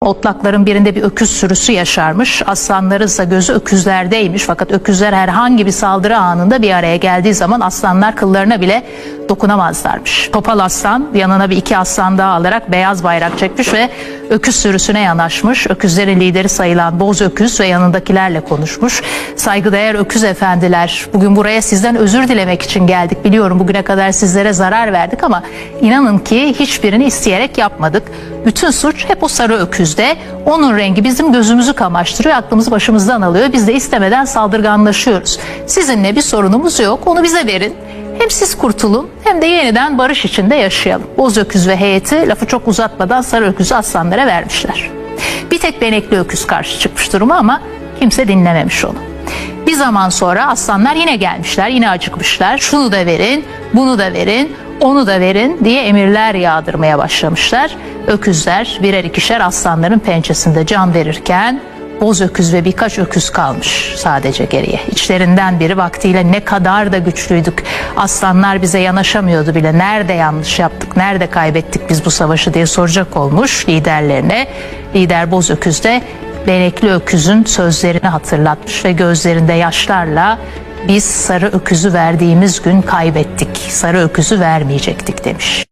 Otlakların birinde bir öküz sürüsü yaşarmış. Aslanların ise gözü öküzlerdeymiş. Fakat öküzler herhangi bir saldırı anında bir araya geldiği zaman aslanlar kıllarına bile dokunamazlarmış. Topal aslan yanına bir iki aslan daha alarak beyaz bayrak çekmiş ve öküz sürüsüne yanaşmış. Öküzlerin lideri sayılan boz öküz ve yanındakilerle konuşmuş. Saygıdeğer öküz efendiler bugün buraya sizden özür dilemek için geldik. Biliyorum bugüne kadar sizlere zarar verdik ama inanın ki hiçbirini isteyerek yapmadık. Bütün suç hep o sarı öküzde. Onun rengi bizim gözümüzü kamaştırıyor, aklımızı başımızdan alıyor. Biz de istemeden saldırganlaşıyoruz. Sizinle bir sorunumuz yok, onu bize verin. Hem siz kurtulun hem de yeniden barış içinde yaşayalım. Boz öküz ve heyeti lafı çok uzatmadan sarı öküzü aslanlara vermişler. Bir tek benekli öküz karşı çıkmış duruma ama kimse dinlememiş onu. Bir zaman sonra aslanlar yine gelmişler, yine acıkmışlar. Şunu da verin, bunu da verin, onu da verin diye emirler yağdırmaya başlamışlar. Öküzler birer ikişer aslanların pençesinde can verirken boz öküz ve birkaç öküz kalmış sadece geriye. İçlerinden biri vaktiyle ne kadar da güçlüydük. Aslanlar bize yanaşamıyordu bile. Nerede yanlış yaptık, nerede kaybettik biz bu savaşı diye soracak olmuş liderlerine. Lider boz öküz de benekli öküzün sözlerini hatırlatmış ve gözlerinde yaşlarla biz sarı öküzü verdiğimiz gün kaybettik. Sarı öküzü vermeyecektik demiş.